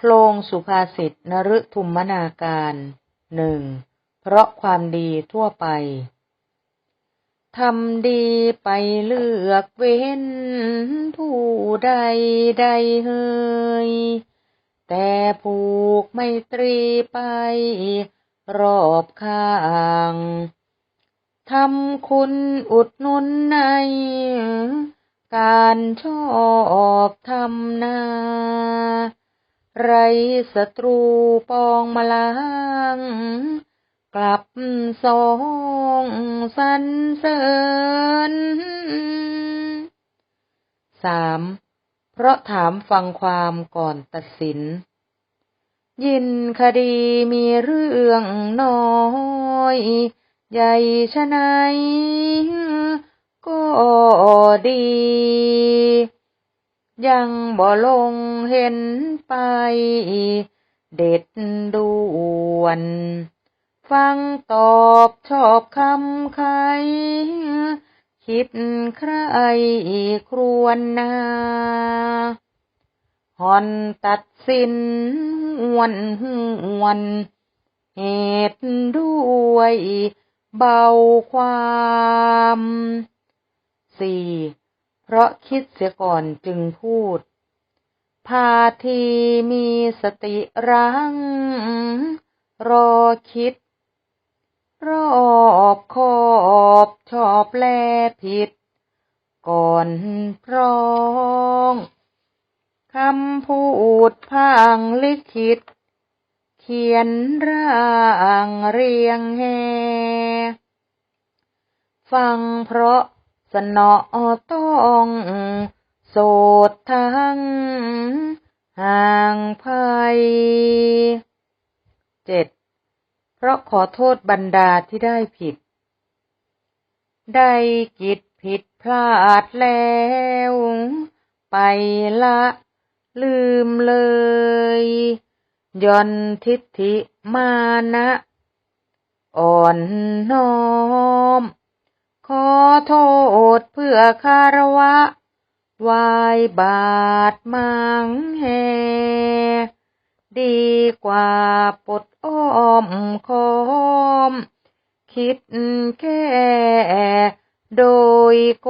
โครงสุภาษิตนฤทุมนาการหนึ่งเพราะความดีทั่วไป ทำดีไปเลือกเว้น ผู้ใดใดเฮย แต่ผูกไม่ตรีไป รอบข้างทำคุณอุดหนุนใน การชอบทำนา ไรศัตรูปองมาลางกลับสองสรรเสริญสามเพราะถามฟังความก่อนตัดสิน ยินคดีมีเรื่องน้อยใหญ่ชะไหนก็ดี ยังบ่ลงเห็นไป เด็ดด่วน ฟังตอบชอบคำใคร คิดใครครวนนาหอนตัดสินวนหวน เหตุด้วยเบาความสี่ เพราะคิดเสียก่อนจึงพูด พาทีมีสติรัง รอคิด รอบคอบชอบแลผิด ก่อนพร้องคำพูดพังลิขิต เขียนร่างเรียงแฮฟังเพราะ สนอต้องโสดทั้งห่างภัยเจ็ดเพราะขอโทษบรรดาที่ได้ผิด ได้กิจผิดพลาดแล้ว ไปละลืมเลยย่อนทิฏฐิมานะ อ่อนน้อม ขอโทษเพื่อคารวะวายบาทมังแฮดีกว่าปดอ้อมคอม คิดแค่โดยโก